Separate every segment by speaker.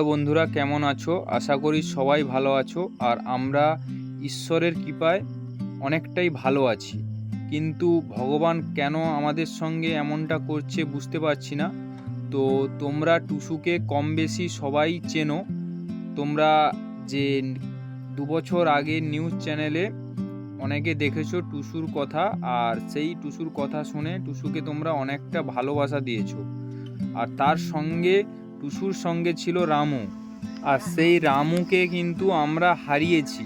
Speaker 1: Hello বন্ধুরা, কেমন আছো? আশা করি সবাই ভালো আছো আর আমরা ঈশ্বরের কৃপায় অনেকটাই ভালো আছি। কিন্তু ভগবান কেন আমাদের সঙ্গে এমনটা করছে বুঝতে পারছি না। তো তোমরা টুসুকে কম বেশি সবাই চেনো। তোমরা যে দু বছর আগে নিউজ চ্যানেলে অনেকে দেখেছ টুসুর কথা আর সেই টুসুর কথা শুনে টুসুকে তোমরা অনেকটা ভালোবাসা দিয়েছ। আর তার সঙ্গে টুসুর সঙ্গে ছিল রামু, আর সেই রামুকে কিন্তু আমরা হারিয়েছি।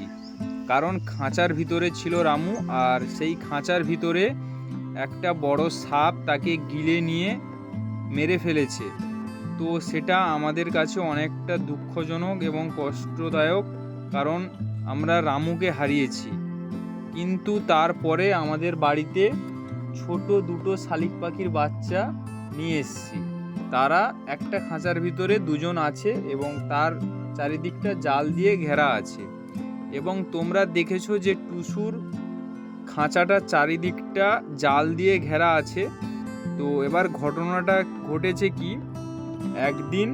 Speaker 1: কারণ খাঁচার ভিতরে ছিল রামু, আর সেই খাঁচার ভিতরে একটা বড় সাপ তাকে গিলে নিয়ে মেরে ফেলেছে। তো সেটা আমাদের কাছে অনেকটা দুঃখজনক এবং কষ্টদায়ক, কারণ আমরা রামুকে হারিয়েছি। কিন্তু তারপরে আমাদের বাড়িতে ছোট দুটো শালিক পাখির বাচ্চা নিয়ে এসেছি। তারা একটা খাঁচার ভিতরে দুজন আছে এবং তার চারিদিকটা জাল দিয়ে ঘেরা আছে। এবং তোমরা দেখেছ যে টুসুর খাঁচাটা চারিদিকটা জাল দিয়ে ঘেরা আছে। তো এবার ঘটনাটা ঘটেছে কি? একদিন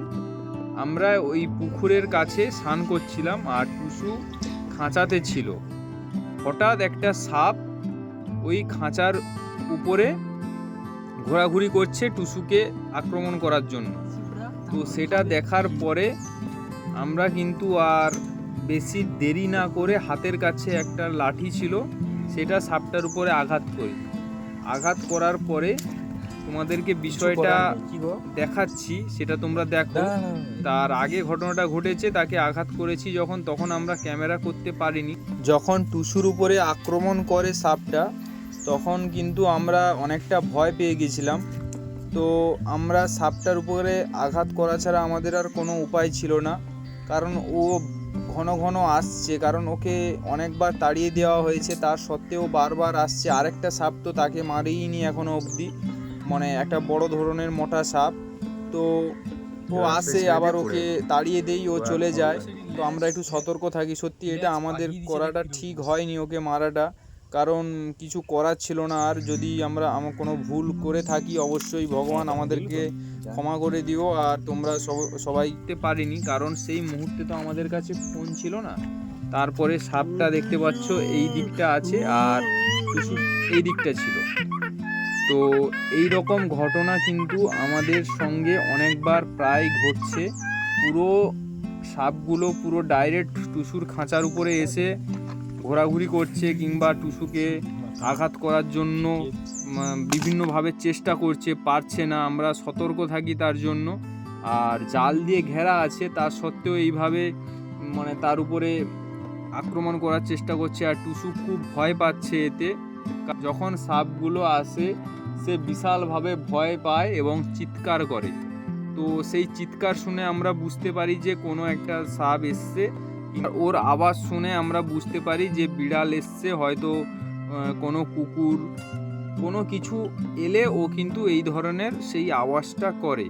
Speaker 1: আমরা ওই পুকুরের কাছে স্নান করছিলাম আর টুসু খাঁচাতে ছিল। হঠাৎ একটা সাপ ওই খাঁচার উপরে ঘোরাঘুরি করছে টুসুকে আক্রমণ করার জন্য। তো সেটা দেখার পরে আমরা কিন্তু আর বেশি দেরি না করে হাতের কাছে একটা লাঠি ছিল সেটা সাপটার উপরে আঘাত করি। আঘাত করার পরে তোমাদেরকে বিষয়টা দেখাচ্ছি সেটা তোমরা দেখো। তার আগে ঘটনাটা ঘটেছে তাকে আঘাত করেছি যখন তখন আমরা ক্যামেরা করতে পারিনি। যখন টুসুর উপরে আক্রমণ করে সাপটা তখন কিন্তু আমরা অনেকটা ভয় পেয়ে গেছিলাম। তো আমরা সাপটার উপরে আঘাত করা ছাড়া আমাদের আর কোনো উপায় ছিল না। কারণ ও ঘন ঘন আসছে কারণ ওকে অনেকবার তাড়িয়ে দেওয়া হয়েছে। তার সত্ত্বেও বারবার আসছে। আরেকটা সাপ তো তাকে মারিনি এখনও অবধি। মানে একটা বড় ধরনের মোটা সাপ। তো ও আসে আবার ওকে তাড়িয়ে দেই ও চলে যায়। তো আমরা একটু সতর্ক থাকি। সত্যি এটা আমাদের করাটা ঠিক হয়নি ওকে মারাটা। কারণ কিছু করার ছিল না, আর যদি আমরা আমার কোনো ভুল করে থাকি, অবশ্যই ভগবান আমাদেরকে ক্ষমা করে দিও, আর তোমরা সব- সবাইতে পারিনি, কারণ সেই মুহূর্তে তো আমাদের কাছে ফোন ছিল না। তারপরে সাপটা দেখতে পাচ্ছ, এই দিকটা আছে, আর টুসু এই দিকটা ছিল। তো এই রকম ঘটনা কিন্তু আমাদের সঙ্গে অনেকবার প্রায় ঘটছে। পুরো সাপগুলো পুরো ডাইরেক্ট টুসুর খাঁচার উপরে এসে ঘোরাঘুরি করছে কিংবা টুসুকে আঘাত করার জন্য বিভিন্নভাবে চেষ্টা করছে, পারছে না, আমরা সতর্ক থাকি তার জন্য। আর জাল দিয়ে ঘেরা আছে তা সত্ত্বেও এইভাবে মানে তার উপরে আক্রমণ করার চেষ্টা করছে। আর টুসু খুব ভয় পাচ্ছে এতে। যখন সাপগুলো আসে, সে বিশালভাবে ভয় পায় এবং চিৎকার করে। তো সেই চিৎকার শুনে আমরা বুঝতে পারি যে কোনো একটা সাপ এসছে ওর আওয়াজ শুনে আমরা বুঝতে পারি যে বিড়াল এসছে, হয়তো কোনো কুকুর, কোনো কিছু এলে ও কিন্তু এই ধরনের সেই আওয়াজটা করে।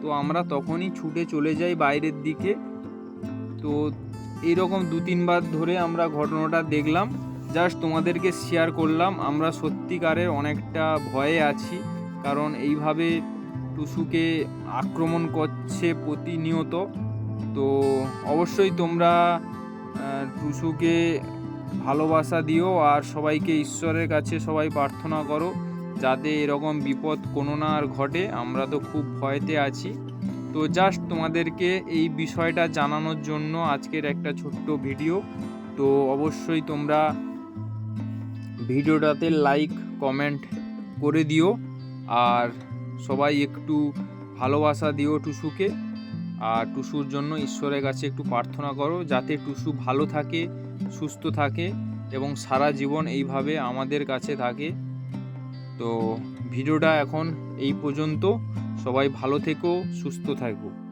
Speaker 1: তো আমরা তখনই ছুটে চলে যাই বাইরের দিকে। তো এইরকম দু তিনবার ধরে আমরা ঘটনাটা দেখলাম। জাস্ট তোমাদেরকে শেয়ার করলাম। আমরা সত্যিকারের অনেকটা ভয়ে আছি, কারণ এইভাবে টুসুকে আক্রমণ করছে প্রতিনিয়ত। তো অবশ্যই তোমরা টুসুকে ভালোবাসা দিও আর সবাইকে ঈশ্বরের কাছে সবাই প্রার্থনা করো যাতে এরকম বিপদ কোনো না আর ঘটে। আমরা তো খুব ভয়তে আছি। তো জাস্ট তোমাদেরকে এই বিষয়টা জানানোর জন্য আজকের একটা ছোট্ট ভিডিও। তো অবশ্যই তোমরা ভিডিওটাতে লাইক কমেন্ট করে দিও। আর সবাই একটু ভালোবাসা দিও টুসুকে। আর টুসুর জন্য ঈশ্বরের কাছে একটু প্রার্থনা করো যাতে টুসু ভালো থাকে, সুস্থ থাকে এবং সারা জীবন এইভাবে আমাদের কাছে থাকে। তো ভিডিওটা এখন এই পর্যন্ত। সবাই ভালো থেকো, সুস্থ থাকো।